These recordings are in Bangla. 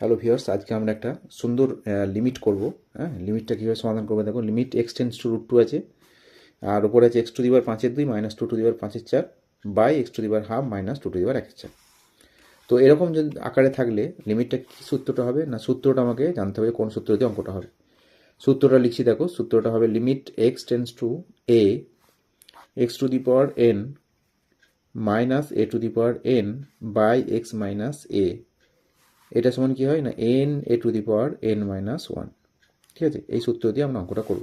হ্যালো ভিউয়ার্স আজকে আমরা একটা সুন্দর লিমিট করব। হ্যাঁ লিমিটটা কীভাবে সমাধান করব? দেখো limit x tends to root two আছে। আর উপরে আছে এক্স টু দিবার পাঁচের দুই মাইনাস টু টু দিবার পাঁচের চার বাই এক্স টু দিবার হাফ মাইনাস টু টু দিবার একের চার। তো এরকম যদি আকারে থাকলে লিমিটটা কী সূত্রটা হবে? না, সূত্রটা আমাকে জানতে হবে কোন সূত্র দিয়ে অঙ্কটা হবে। সূত্রটা লিখছি, দেখো, সূত্রটা হবে limit x tends to a x to the power n minus a to the power n by x minus a এটা সমান কি হয় না? N a to the power n minus one ঠিক আছে? এই সূত্র দিয়ে আমরা অঙ্কটা করব।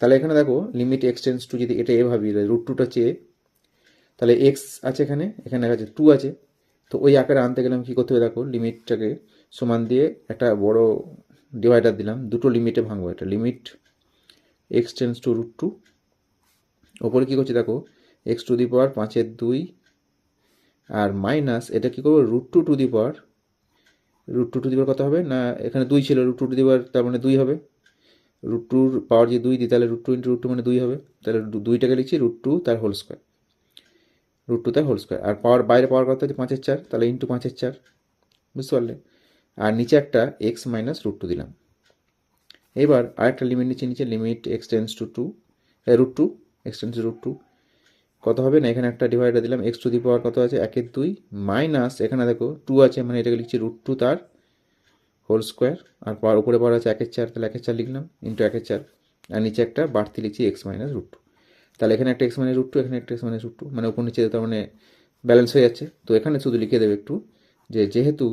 তাহলে এখানে দেখো লিমিট এক্সটেন্স টু যদি এটা এভাবে রুট টুটা চেয়ে, তাহলে এক্স আছে এখানে এখানে দেখা যাচ্ছে টু আছে। তো ওই আকারে আনতে গেলাম কী করতে হবে দেখো লিমিটটাকে সমান দিয়ে একটা বড় ডিভাইডার দিলাম। দুটো লিমিটে ভাঙবো এটা limit x tends to root two ওপরে কী করছে দেখো এক্স টু দি পাওয়ার পাঁচের দুই আর মাইনাস এটা কী করব? Root two to the power root two to দিবার কত হবে? না, এখানে দুই ছিল রুট টু টু দিবার তার মানে দুই হবে। রুট টুর পাওয়ার যে দুই দিই, তাহলে root two into root two মানে দুই হবে। তাহলে দুইটাকে লিখছি রুট টু তার হোল স্কোয়ার রুট টু তার হোল স্কোয়ার আর পাওয়ার বাইরে পাওয়ার কত হচ্ছে? পাঁচের চার, তাহলে ইন্টু পাঁচের চার। বুঝতে পারলে? আর নিচে একটা এক্স মাইনাস রুট টু দিলাম। এবার আরেকটা লিমিট নিচে নিচে limit x tends to to root two x tends root two কত হবে? না, এখানে একটা ডিভাইডার দিলাম এক্স টু দি পাওয়ার কত আছে? একের দুই মাইনাস এখানে দেখো টু আছে মানে এটাকে লিখছি রুট টু তার হোল স্কোয়ার আর পাওয়ার উপরে পাওয়ার আছে একের চার, তাহলে একের চার লিখলাম ইন্টু একের চার, আর নিচে একটা বাড়তি লিখছি এক্স মাইনাস রুট টু তাহলে এখানে একটা এক্স মাইনাস রুট টু এখানে একটা এক্স মাইনাস রুট টু মানে উপর নিচে তার মানে ব্যালেন্স হয়ে যাচ্ছে। তো এখানে শুধু লিখে দেবে একটু, যে যেহেতু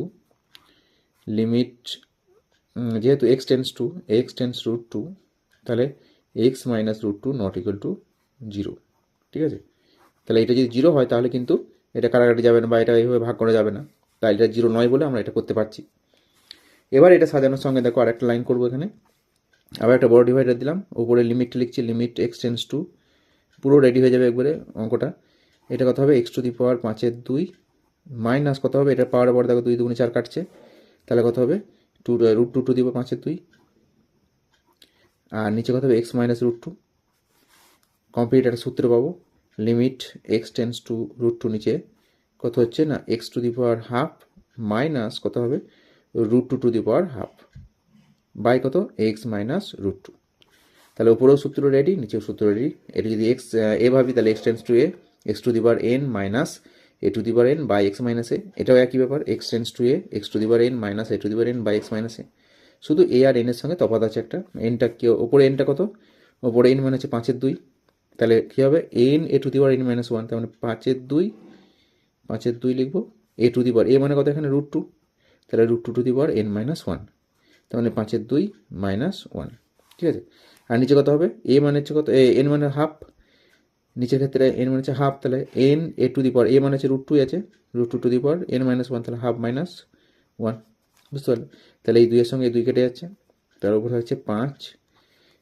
লিমিট যেহেতু x tends to x tends root two তাহলে x minus root two not equal to zero ঠিক আছে? তাহলে এটা যদি জিরো হয়, তাহলে কিন্তু এটা কাটাকাটি যাবে না বা এটা এইভাবে ভাগ করা যাবে না। তাই এটা জিরো নয় বলে আমরা এটা করতে পারছি। এবার এটা সাজানোর সঙ্গে দেখো আর একটা লাইন করব এখানে। আবার একটা বড় ডিভাইডার দিলাম। উপরে লিমিটটা লিখছি লিমিট এক্সটেন্স টু পুরো রেডি হয়ে যাবে একবারে অঙ্কটা। এটা কত হবে? এক্স টু দি পাওয়ার পাঁচের দুই। মাইনাস কত হবে? এটা পাওয়ার পর দেখো দুই দুগুণে চার কাটছে। তাহলে কত হবে? টু রুট টু টু দিব পাঁচের দুই। আর নিচে কত হবে? X minus root two complete একটা সূত্র পাবো। Limit x tends to root two নিচে, কত হচ্ছে না x to the power half minus কত হবে? Root two to the power half by কত? এক্স মাইনাস রুট টু তাহলে উপরেও সূত্র রেডি নিচেও সূত্র রেডি এটা যদি এক্স এ ভাবি, তাহলে x tends to a x to the power n minus a to the power n by x minus a এটাও একই ব্যাপার x tends to a x to the power n minus a to the power n by x minus a শুধু এ আর এনের সঙ্গে তফাৎ আছে একটা এনটা কি, ওপরে এনটা কত? ওপরে এন মানে হচ্ছে পাঁচের দুই। তাহলে কী হবে? N a to the power n minus one তার মানে পাঁচের দুই পাঁচের দুই লিখব এ টু দি পাওয়ার এ মানে কত এখানে? রুট টু তাহলে root two to the power n minus one তার মানে পাঁচের দুই মাইনাস ওয়ান ঠিক আছে? আর নিচে কত হবে? এ মানে হচ্ছে কত? এন মানে হাফ নিচের ক্ষেত্রে এন মানে হচ্ছে হাফ তাহলে N A to the power a মানে হচ্ছে রুট টু আছে root two to the power n minus one তাহলে হাফ মাইনাস ওয়ান বুঝতে পারলে? তাহলে এই দুইয়ের সঙ্গে দুই কেটে যাচ্ছে, তার উপর হচ্ছে পাঁচ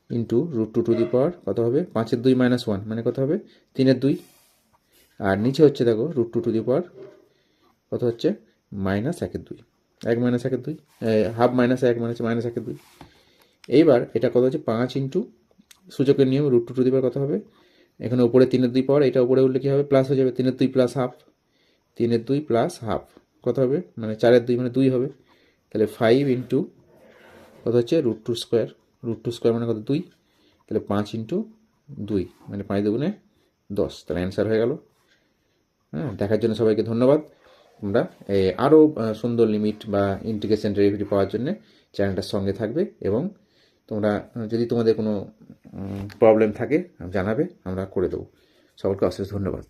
into root two to the power কত হবে? পাঁচের দুই মাইনাস ওয়ান মানে কত হবে? তিনের দুই। আর নিচে হচ্ছে দেখো, root two to the power কত হচ্ছে? মাইনাস একের দুই। এক মাইনাস একের দুই হাফ মাইনাস এক হচ্ছে মাইনাস একের দুই। এইবার এটা কত হচ্ছে? পাঁচ ইন্টু সূচকের নিয়ম root two to the power কত হবে? এখানে উপরে তিনের দুই পাওয়ার, এটা উপরে উঠলে কী হবে? প্লাস হয়ে যাবে। তিনের দুই প্লাস হাফ। তিনের দুই প্লাস হাফ। কত হবে? মানে চারের দুই মানে দুই হবে। তাহলে ফাইভ ইন্টু কত হচ্ছে? Root two square. Root two square মানে কত? দুই। তাহলে পাঁচ ইন্টু দুই মানে পাঁচ দুগুণে দশ। তাহলে অ্যান্সার হয়ে গেল। হ্যাঁ দেখার জন্য সবাইকে ধন্যবাদ। তোমরা আরও সুন্দর লিমিট বা ইন্টিগ্রেশন ডেরিভেটিভ পাওয়ার জন্য চ্যানেলটার সঙ্গে থাকবে এবং তোমরা যদি তোমাদের কোনো প্রবলেম থাকে, জানাবে, আমরা করে দেবো। সকলকে অশেষ ধন্যবাদ।